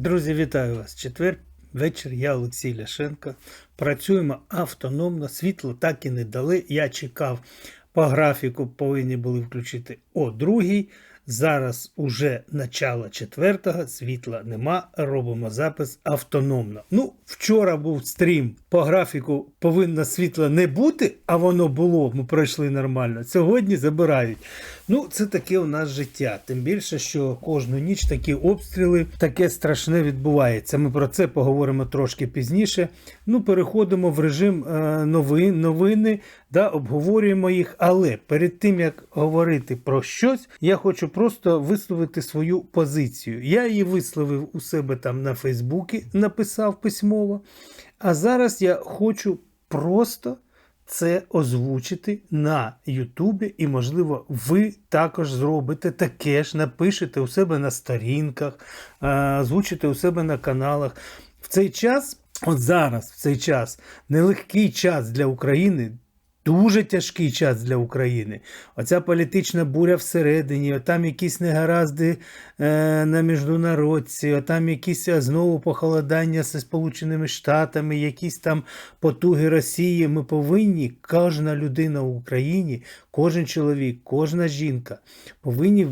Друзі, вітаю вас. Четвер, вечір. Я Олексій Ляшенко. Працюємо автономно. Світло так і не дали. Я чекав по графіку, повинні були включити о другій. Зараз уже начало четвертого, світла нема. Робимо запис автономно. Ну, вчора був стрім. По графіку повинно світла не бути, а воно було. Ми пройшли нормально. Сьогодні забирають. Ну, це таке у нас життя. Тим більше, що кожну ніч такі обстріли, таке страшне відбувається. Ми про це поговоримо трошки пізніше. Ну, переходимо в режим е, новин, новини, да, обговорюємо їх. Але перед тим як говорити про щось, я хочу просто висловити свою позицію. Я її висловив у себе там на Фейсбуці, написав письмово. А зараз я хочу просто це озвучити на Ютубі, і, можливо, ви також зробите таке ж, напишете у себе на сторінках, е, озвучите у себе на каналах. В цей час, от зараз, в цей час, нелегкий час для України. Дуже тяжкий час для України. Оця політична буря всередині, там якісь негаразди е, на міжнародці, там якісь е, знову похолодання зі Сполученими Штатами, якісь там потуги Росії. Ми повинні, кожна людина в Україні, кожен чоловік, кожна жінка повинні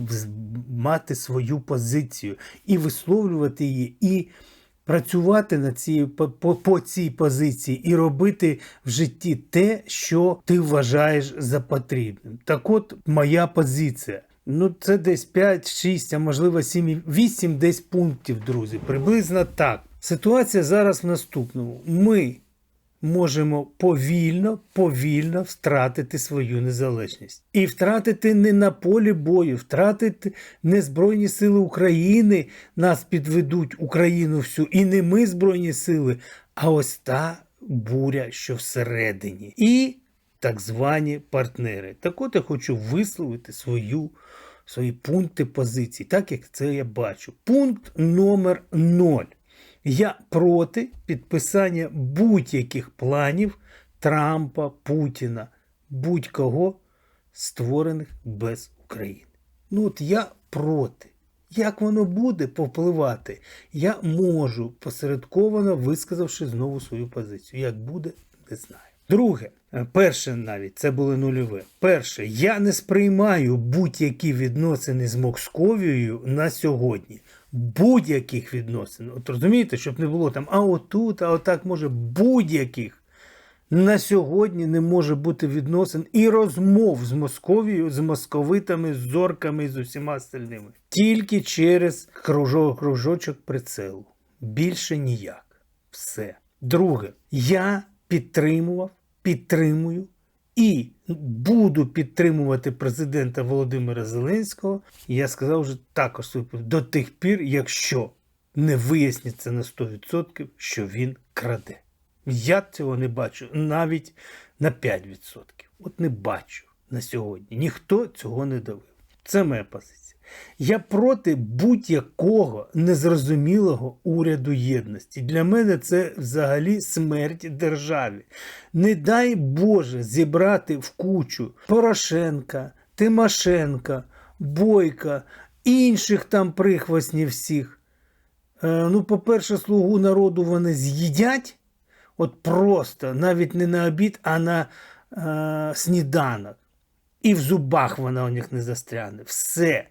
мати свою позицію і висловлювати її. і працювати на цій, по, по, цій позиції і робити в житті те, що ти вважаєш за потрібним. Так от моя позиція. Ну, це десь 5, 6, а можливо 7, 8 десь пунктів, друзі. Приблизно так. Ситуація зараз в наступному. Ми можемо повільно, повільно втратити свою незалежність. І втратити не на полі бою, втратити не Збройні Сили України нас підведуть Україну всю, і не ми Збройні Сили, а ось та буря, що всередині. І так звані партнери. Так от я хочу висловити свою. Свої пункти позицій, так як це я бачу. Пункт номер 0. Я проти підписання будь-яких планів Трампа, Путіна, будь-кого створених без України. Ну от я проти. Як воно буде повпливати, я можу посередковано висказавши знову свою позицію. Як буде, не знаю. Друге, е, перше навіть це було нульове. Перше, я не сприймаю будь-які відносини з Московією на сьогодні. Будь-яких відносин. От розумієте, щоб не було там, а отут, а отак може будь-яких. На сьогодні не може бути відносин і розмов з Московією, з московитами, з зорками з усіма остальними. Тільки через кружок, кружочок прицелу. Більше ніяк. Все. Друге, я підтримував, підтримую і буду підтримувати президента Володимира Зеленського. І я сказав вже також до тих пір, якщо не виясниться на 100%, що він краде. Я цього не бачу навіть на 5%. От не бачу на сьогодні. Ніхто цього не давив. Це моя позиція. Я проти будь-якого незрозумілого уряду єдності. Для мене це взагалі смерть державі. Не дай Боже зібрати в кучу Порошенка, Тимошенка, Бойка, інших там прихвостнів всіх. Е, ну, по-перше, слугу народу вони з'їдять. От просто, навіть не на обід, а на е, сніданок. І в зубах вона у них не застряне. Все.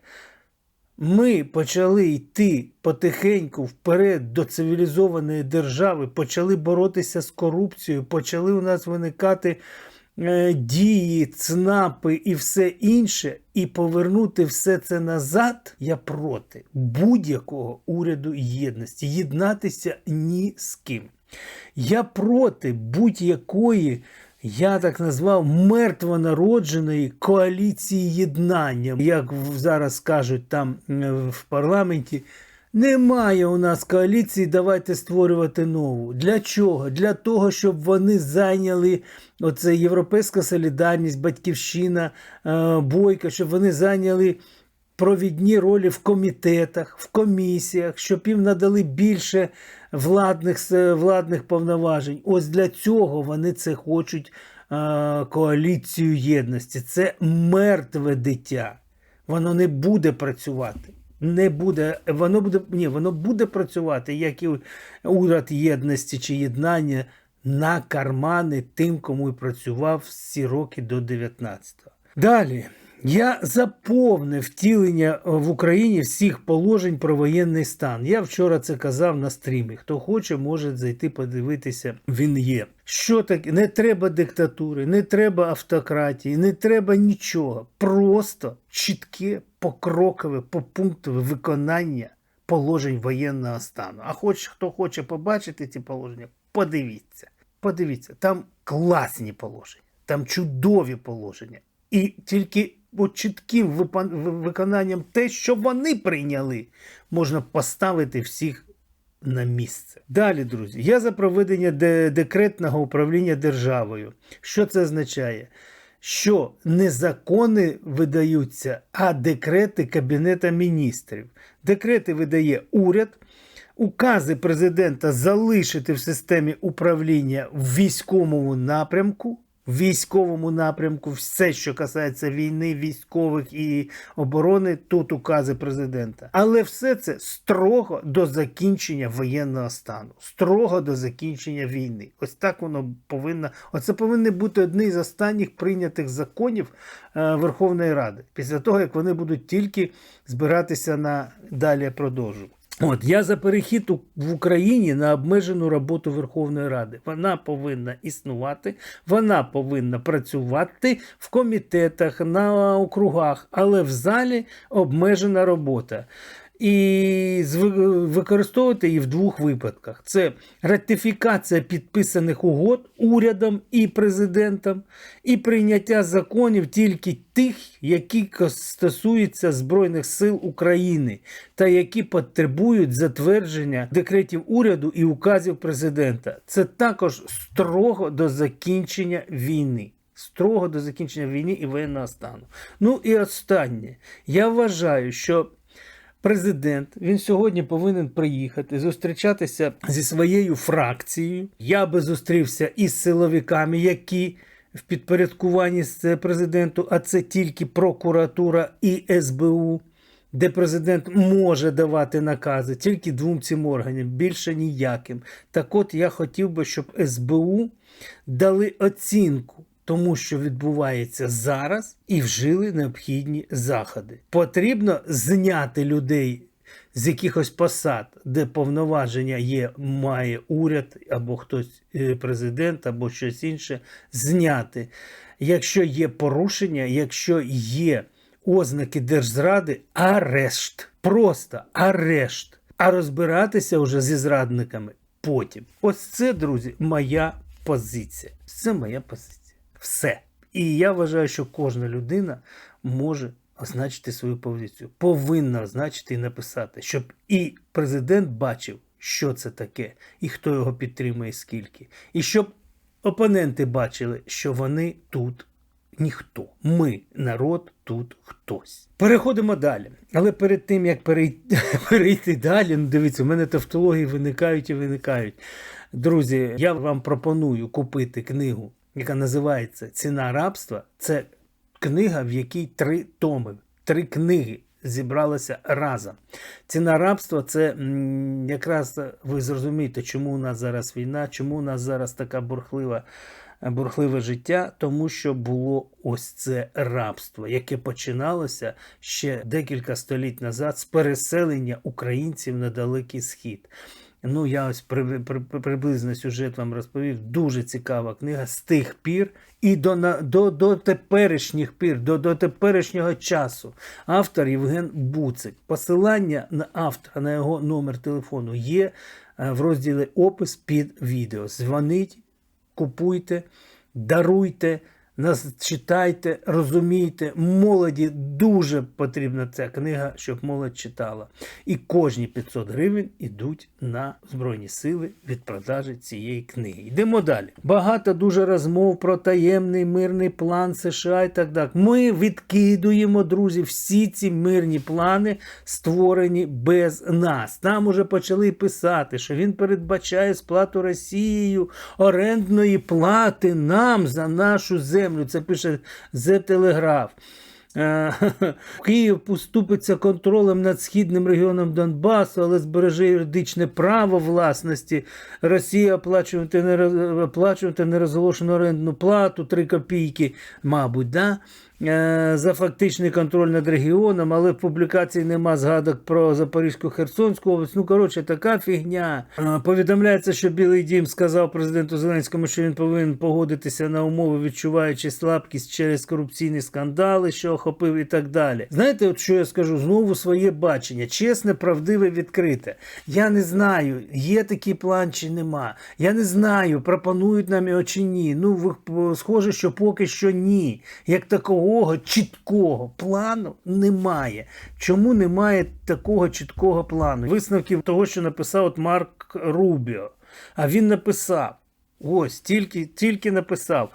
Ми почали йти потихеньку вперед до цивілізованої держави, почали боротися з корупцією, почали у нас виникати е, дії, ЦНАПи і все інше, і повернути все це назад. Я проти будь-якого уряду єдності. Єднатися ні з ким. Я проти будь-якої, я так назвав, мертвонародженої коаліції єднання, як зараз кажуть там е, в парламенті. Немає у нас коаліції, давайте створювати нову. Для чого? Для того, щоб вони зайняли оце Європейська солідарність, Батьківщина, е, Бойка, щоб вони зайняли провідні ролі в комітетах, в комісіях, щоб їм надали більше владних, владних повноважень. Ось для цього вони це хочуть е, коаліцію єдності. Це мертве дитя. Воно не буде працювати. не буде, воно буде, ні, воно буде працювати, як і уряд єдності чи єднання на кармани тим, кому і працював всі роки до 19-го. Далі. Я за повне втілення е, в Україні всіх положень про воєнний стан. Я вчора це казав на стрімі. Хто хоче, може зайти подивитися. Він є. Що таке? Не треба диктатури, не треба автократії, не треба нічого. Просто чітке, покрокове, попунктове виконання положень воєнного стану. А хоч хто хоче побачити ці положення, подивіться. Подивіться, там класні положення, там чудові положення. І тільки чітким виконанням те, що вони прийняли, можна поставити всіх на місце. Далі, друзі, я за проведення декретного управління державою. Що це означає? Що не закони видаються, а декрети Кабінета міністрів. Декрети видає уряд. Укази президента залишити в системі управління в військовому напрямку. В військовому напрямку все, що касається війни, військових і оборони, тут укази президента. Але все це строго до закінчення воєнного стану, строго до закінчення війни. Ось так воно повинно. Оце повинен бути одним з останніх прийнятих законів е, Верховної Ради, після того як вони будуть тільки збиратися на далі продовжу. От я за перехід в Україні на обмежену роботу Верховної Ради. Вона повинна існувати, вона повинна працювати в комітетах, на округах, але в залі обмежена робота. І використовувати її в двох випадках: це ратифікація підписаних угод урядом і президентом, і прийняття законів тільки тих, які стосуються Збройних сил України та які потребують затвердження декретів уряду і указів президента. Це також строго до закінчення війни. Строго до закінчення війни і воєнного стану. Ну і останнє. Я вважаю, що Президент він сьогодні повинен приїхати зустрічатися зі своєю фракцією. Я би зустрівся із силовиками, які в підпорядкуванні з президенту, а це тільки прокуратура і СБУ, де президент може давати накази тільки двом цим органам, більше ніяким. Так от я хотів би, щоб СБУ дали оцінку тому, що відбувається зараз, і вжили необхідні заходи. Потрібно зняти людей з якихось посад, де повноваження є, має уряд або хтось е, президент, або щось інше, зняти. Якщо є порушення, якщо є ознаки держзради, арешт. Просто арешт. А розбиратися вже зі зрадниками потім. Ось це, друзі, моя позиція. Це моя позиція. Все. І я вважаю, що кожна людина може означити свою позицію. Повинна означити і написати, щоб і президент бачив, що це таке, і хто його підтримує, скільки. І щоб опоненти бачили, що вони тут ніхто. Ми, народ, тут хтось. Переходимо далі. Але перед тим, як перейти, перейти далі, ну дивіться, у мене тавтології виникають і виникають. Друзі, я вам пропоную купити книгу, яка називається Ціна рабства. Це книга, в якій три томи, три книги зібралися разом. Ціна рабства це якраз ви зрозумієте, чому у нас зараз війна, чому у нас зараз така бурхлива. Бурхливе життя, тому що було ось це рабство, яке починалося ще декілька століть назад з переселення українців на Далекий Схід. Ну, я ось при, при, приблизно сюжет вам розповів. Дуже цікава книга з тих пір і до, до, до теперішніх пір, до, до теперішнього часу. Автор Євген Буцик. Посилання на автора, на його номер телефону є е, в розділі опис під відео. Дзвоніть, купуйте, даруйте, нас читайте, розумійте. Молоді дуже потрібна ця книга, щоб молодь читала. І кожні 500 гривень йдуть на Збройні сили від продажі цієї книги. Йдемо далі. Багато дуже розмов про таємний мирний план США і так далі. Ми відкидуємо, друзі, всі ці мирні плани створені без нас. Нам уже почали писати, що він передбачає сплату Росією орендної плати нам за нашу землю. Це пише The Telegraph. Е, Київ поступиться контролем над східним регіоном Донбасу, але збереже юридичне право власності. Росія оплачувати не оплачувати нерозголошену орендну плату 3 копійки, мабуть, да? Е, за фактичний контроль над регіоном, але в публікації нема згадок про Запорізьку Херсонську область. Ну, коротше, така фігня. Е, Повідомляється, що Білий Дім сказав президенту Зеленському, що він повинен погодитися на умови, відчуваючи слабкість через корупційні скандали, що охопив і так далі. Знаєте, от що я скажу? Знову своє бачення, чесне, правдиве, відкрите. Я не знаю, є такий план чи нема. Я не знаю, пропонують нам його чи ні. Ну, схоже, що поки що ні. Як такого чіткого плану немає. Чому немає такого чіткого плану? Висновків того, що написав от Марк Рубіо. А він написав. Ось, тільки, тільки написав.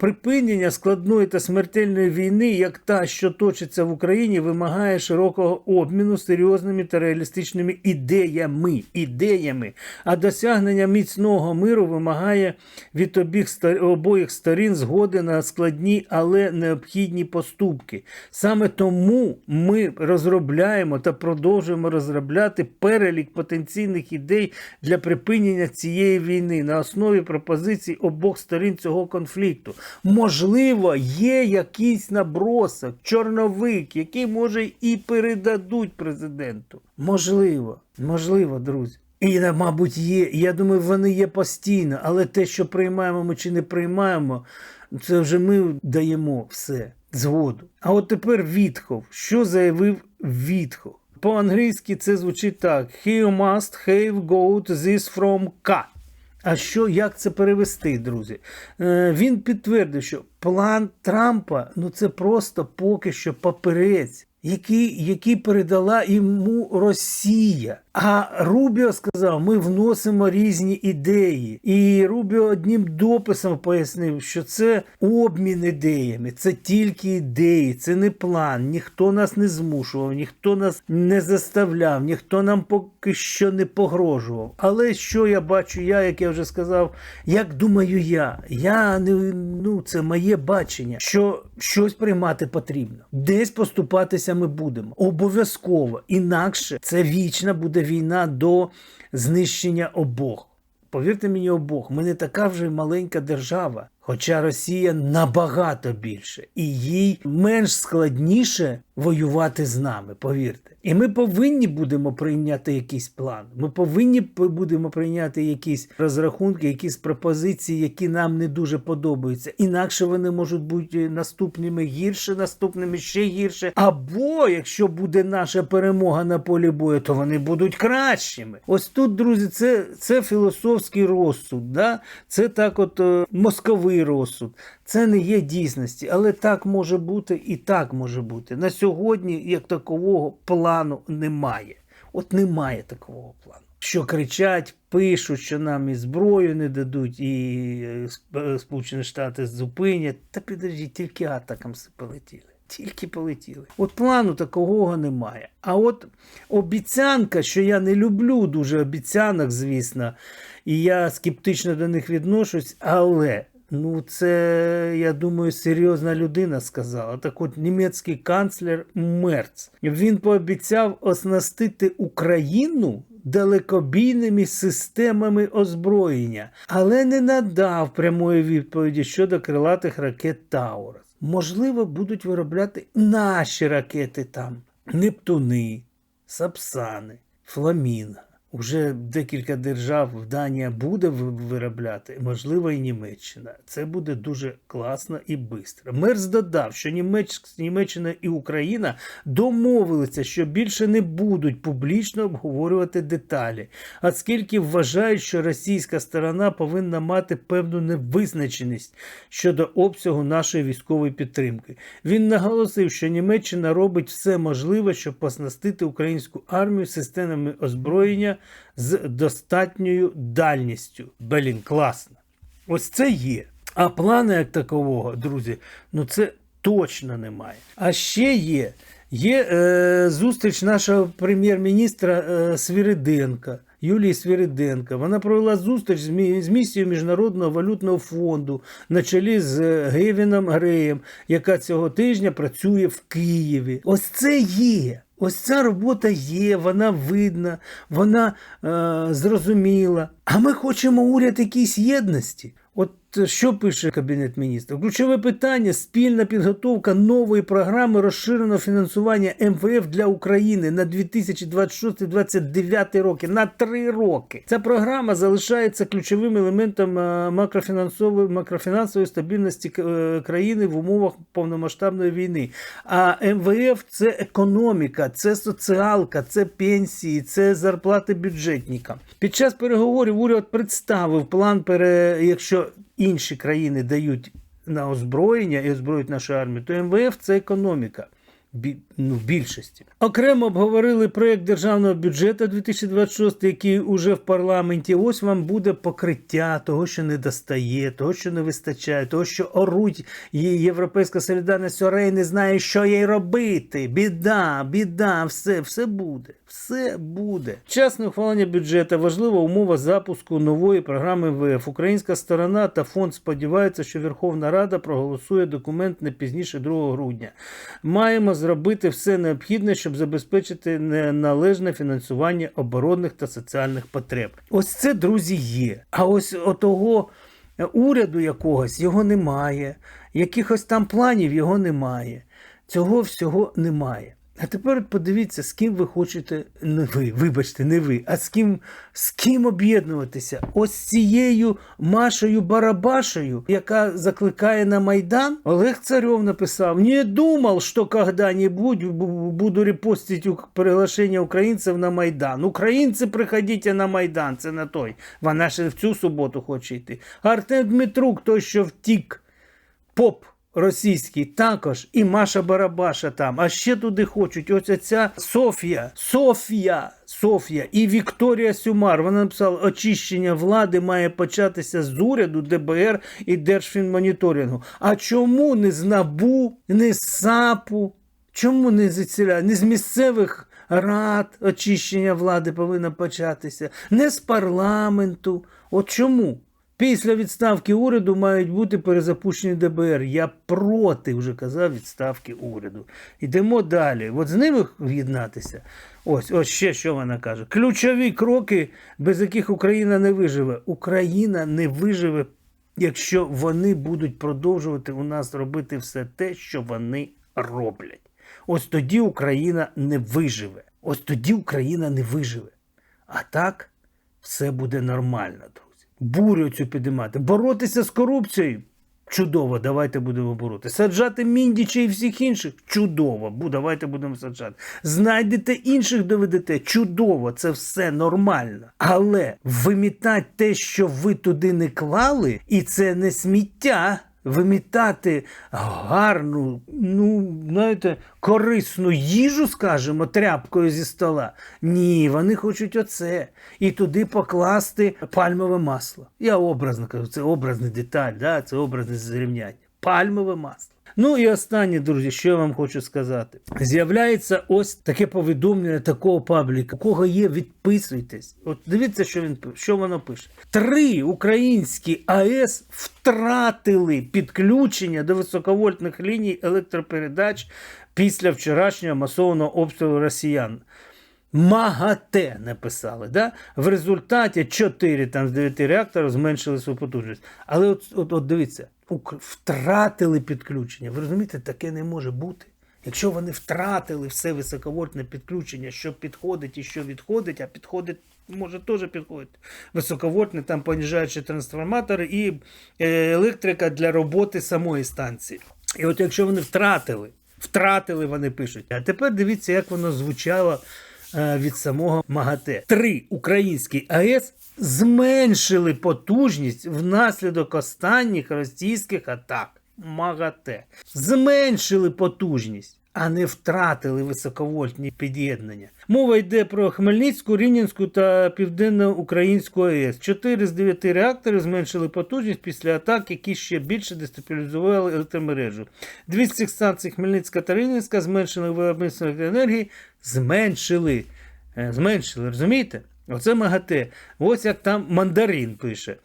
Припинення складної та смертельної війни, як та, що точиться в Україні, вимагає широкого обміну серйозними та реалістичними ідеями. ідеями. А досягнення міцного миру вимагає від обіх, обоїх сторін згоди на складні, але необхідні поступки. Саме тому ми розробляємо та продовжуємо розробляти перелік потенційних ідей для припинення цієї війни на основі пропозицій обох сторін цього конфлікту. Можливо, є якийсь набросок, чорновик, який може і передадуть президенту. Можливо, можливо, друзі. І, мабуть, є. Я думаю, вони є постійно, але те, що приймаємо ми чи не приймаємо, це вже ми даємо все згоду. А от тепер Вітхов. Що заявив Вітхов? По-англійськи це звучить так: He must have got this from K. А що, як це перевести, друзі? Е, він підтвердив, що план Трампа ну це просто поки що паперець, який, який передала йому Росія. А Рубіо сказав, ми вносимо різні ідеї. І Рубіо одним дописом пояснив, що це обмін ідеями, це тільки ідеї, це не план. Ніхто нас не змушував, ніхто нас не заставляв, ніхто нам поки що не погрожував. Але що я бачу, я, як я вже сказав, як думаю я, я не ну це моє бачення, що щось приймати потрібно. Десь поступатися ми будемо. Обов'язково. Інакше це вічна буде війна до знищення обох. Повірте мені обох, ми не така вже маленька держава, хоча Росія набагато більше, і їй менш складніше воювати з нами, повірте. І ми повинні будемо прийняти якийсь план. Ми повинні будемо прийняти якісь розрахунки, якісь пропозиції, які нам не дуже подобаються. Інакше вони можуть бути наступними гірше, наступними ще гірше. Або якщо буде наша перемога на полі бою, то вони будуть кращими. Ось тут, друзі, це, це філософський розсуд. Да? Це так, от е, мозковий розсуд. Це не є дійсності, але так може бути і так може бути. На сьогодні як такового плану немає. От немає такого плану. Що кричать, пишуть, що нам і зброю не дадуть, і е, е, Сполучені Штати зупинять. Та підождіть, тільки атакамси полетіли. Тільки полетіли. От плану такого немає. А от обіцянка, що я не люблю дуже обіцянок, звісно, і я скептично до них відношусь, але ну це, я думаю, серйозна людина сказала. Так от німецький канцлер Мерц. Він пообіцяв оснастити Україну далекобійними системами озброєння, але не надав прямої відповіді щодо крилатих ракет Таурас. Можливо, будуть виробляти наші ракети там: Нептуни, Сапсани, Фламінго. Уже декілька держав Данія буде виробляти, можливо, і Німеччина. Це буде дуже класно і швидко. Мерц додав, що Німеч... Німеччина і Україна домовилися, що більше не будуть публічно обговорювати деталі, оскільки вважають, що російська сторона повинна мати певну невизначеність щодо обсягу нашої військової підтримки. Він наголосив, що Німеччина робить все можливе, щоб оснастити українську армію системами озброєння з достатньою дальністю. Блін, класно. Ось це є. А плану як такового, друзі, ну це точно немає. А ще є. Є е, зустріч нашого прем'єр-міністра е, Свириденка, Юлії Свириденко. Вона провела зустріч з мі- з місією Міжнародного валютного фонду на чолі з е, Гевіном Греєм, яка цього тижня працює в Києві. Ось це є. Ось ця робота є, вона видна, вона е, зрозуміла. А ми хочемо уряд якійсь єдності. Що пише Кабінет міністрів? Ключове питання спільна підготовка нової програми розширеного фінансування МВФ для України на 2026-2029 роки, на три роки. Ця програма залишається ключовим елементом е, макрофінансової макрофінансової стабільності е, країни в умовах повномасштабної війни. А МВФ це економіка, це соціалка, це пенсії, це зарплати бюджетникам. Під час переговорів уряд представив план, пере... якщо інші країни дають на озброєння і озброюють нашу армію, то МВФ це економіка. Ну, в більшості. Окремо обговорили проєкт державного бюджету 2026, який уже в парламенті. Ось вам буде покриття того, що не достає, того, що не вистачає, того, що оруть Європейська солідарність Орей не знає, що їй робити. Біда, біда, все, все буде. Все буде. Вчасне ухвалення бюджету важлива умова запуску нової програми МВФ. Українська сторона та фонд сподіваються, що Верховна Рада проголосує документ не пізніше 2 грудня. Маємо зробити все необхідне, щоб забезпечити неналежне фінансування оборонних та соціальних потреб. Ось це, друзі, є. А ось отого уряду якогось його немає, якихось там планів його немає. Цього всього немає. А тепер подивіться, з ким ви хочете, не ви, вибачте, не ви, а з ким, з ким об'єднуватися? Ось цією Машею Барабашею, яка закликає на Майдан. Олег Царьов написав: Не думав, що когда-нибудь бу- буду репостить у- приглашення українців на Майдан. Українці, приходіть на Майдан, це на той. Вона ще в цю суботу хоче йти. Артем Дмитрук, той, що втік поп російський також, і Маша Барабаша там. А ще туди хочуть. Ось ця Софія, Софія, Софія і Вікторія Сюмар. Вона написала, очищення влади має початися з уряду, ДБР і Держфінмоніторингу. А чому не з НАБУ, не з САПу? Чому не з ціля- не з місцевих рад очищення влади повинно початися, не з парламенту? От чому? Після відставки уряду мають бути перезапущені ДБР. Я проти вже казав відставки уряду. Йдемо далі. От з ними в'єднатися. Ось, ось ще що вона каже. Ключові кроки, без яких Україна не виживе. Україна не виживе, якщо вони будуть продовжувати у нас робити все те, що вони роблять. Ось тоді Україна не виживе. Ось тоді Україна не виживе. А так все буде нормально. Бурю цю підіймати. Боротися з корупцією. Чудово, давайте будемо боротися. Саджати міндіча і всіх інших. Чудово, давайте будемо саджати. Знайдете інших, доведете. Чудово, це все нормально. Але вимітати те, що ви туди не клали, і це не сміття. Вимітати гарну, ну, знаєте, корисну їжу, скажімо, тряпкою зі стола. Ні, вони хочуть оце. І туди покласти пальмове масло. Я образно кажу, це образна деталь, да? це образне зрівняння. Пальмове масло. Ну і останнє, друзі, що я вам хочу сказати. З'являється ось таке повідомлення такого пабліка. У кого є, відписуйтесь. От дивіться, що він що воно пише. Три українські АЕС втратили підключення до високовольтних ліній електропередач після вчорашнього масованого обстрілу росіян. МАГАТЕ написали. Да? В результаті 4 там, з 9 реакторів зменшили свою потужність. Але от, от, от дивіться, втратили підключення. Ви розумієте, таке не може бути. Якщо вони втратили все високовольтне підключення, що підходить і що відходить, а підходить, може теж підходить. Високовольтне, там поніжаючі трансформатори і е, електрика для роботи самої станції. І от якщо вони втратили, втратили, вони пишуть. А тепер дивіться, як воно звучало від самого МАГАТЕ. Три українські АЕС зменшили потужність внаслідок останніх російських атак. МАГАТЕ. Зменшили потужність. А не втратили високовольтні під'єднання. Мова йде про Хмельницьку, Рівненську та Південно-Українську АЕС. Чотири з дев'яти реакторів зменшили потужність після атак, які ще більше дестабілізували електромережу. Дві з цих станцій Хмельницька та Рівненська зменшили виробництво електроенергії. Зменшили. Е, Зменшили, розумієте? Оце МАГАТЕ. Ось як там мандарин пише.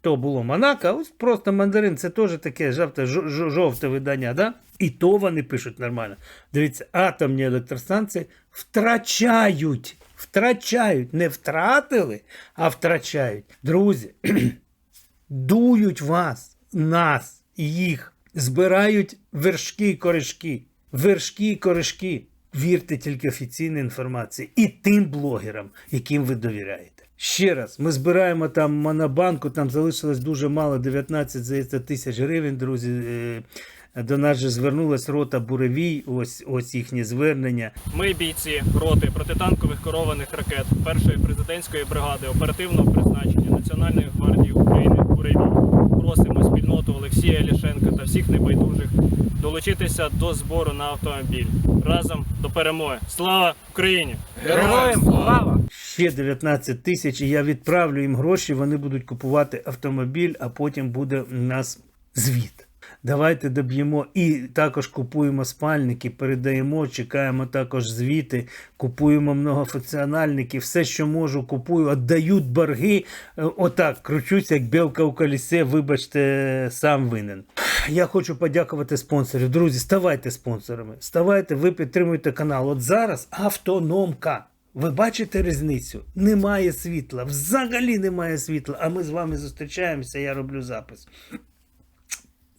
То було Монако, ось просто мандарин це теж таке жовте, жо- жо- жовте видання, да? І то вони пишуть нормально. Дивіться, атомні електростанції втрачають. Втрачають. Не втратили, а втрачають. Друзі, дують вас, нас, їх, збирають вершки корешки. Вершки корешки. Вірте тільки офіційній інформації і тим блогерам, яким ви довіряєте. Ще раз, ми збираємо там монобанку, там залишилось дуже мало, 19 здається, тисяч гривень, друзі. Е, До нас же звернулась рота Буревій, ось, ось їхнє звернення. Ми бійці роти протитанкових керованих ракет першої президентської бригади оперативного призначення Національної гвардії України «Буревій». Олексія Ляшенка та всіх небайдужих долучитися до збору на автомобіль разом до перемоги. Слава Україні! Героям слава! Ще 19 тисяч, і я відправлю їм гроші, вони будуть купувати автомобіль, а потім буде у нас звіт. Давайте доб'ємо і також купуємо спальники, передаємо, чекаємо також звіти, купуємо многофункціональники, все, що можу, купую, віддають борги. Е, Отак, кручусь, як білка у колісі, вибачте, сам винен. Я хочу подякувати спонсорів. Друзі, ставайте спонсорами. Ставайте, ви підтримуєте канал. От зараз автономка. Ви бачите різницю? Немає світла, взагалі немає світла. А ми з вами зустрічаємося, я роблю запис.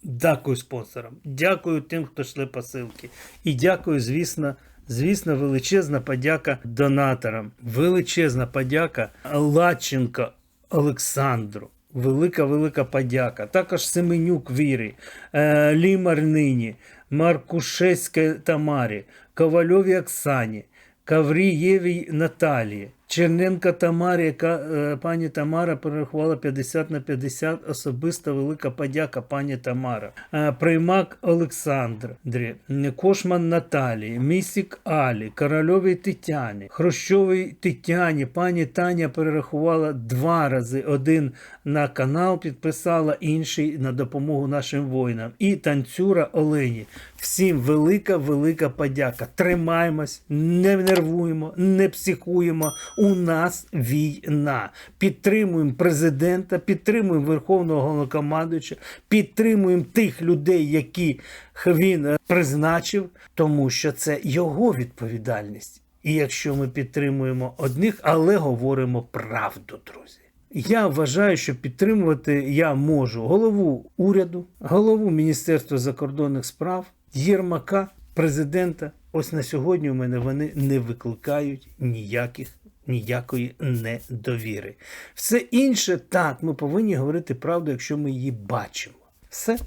Дякую спонсорам, дякую тим, хто йшли посилки. І дякую, звісно, звісно, величезна подяка донаторам. Величезна подяка Лаченко Олександру. Велика велика подяка. Також Семенюк Вірі, е, Лімар Нині, Маркушеська Тамарі, Ковальові Оксані, Каврієвій Наталії, Черненка Тамарі, яка е, пані Тамара перерахувала 50 на 50. Особиста велика подяка пані Тамара. Е, Приймак Олександрі, Кошман Наталії, Місік Алі, Корольовій Тетяні, Хрущовій Тетяні. Пані Таня перерахувала два рази. Один на канал підписала, інший на допомогу нашим воїнам. І танцюра Олені. Всім велика, велика подяка. Тримаємось, не нервуємо, не психуємо. У нас війна. Підтримуємо президента, підтримуємо Верховного Головнокомандуюча, підтримуємо тих людей, які він е, призначив, тому що це його відповідальність. І якщо ми підтримуємо одних, але говоримо правду, друзі. Я вважаю, що підтримувати я можу голову уряду, голову Міністерства закордонних справ, Єрмака, президента. Ось на сьогодні у мене вони не викликають ніяких. Ніякої недовіри. Все інше так, ми повинні говорити правду, якщо ми її бачимо. Все,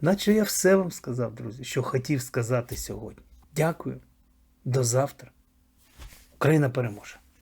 наче я все вам сказав, друзі, що хотів сказати сьогодні. Дякую. До завтра. Україна переможе.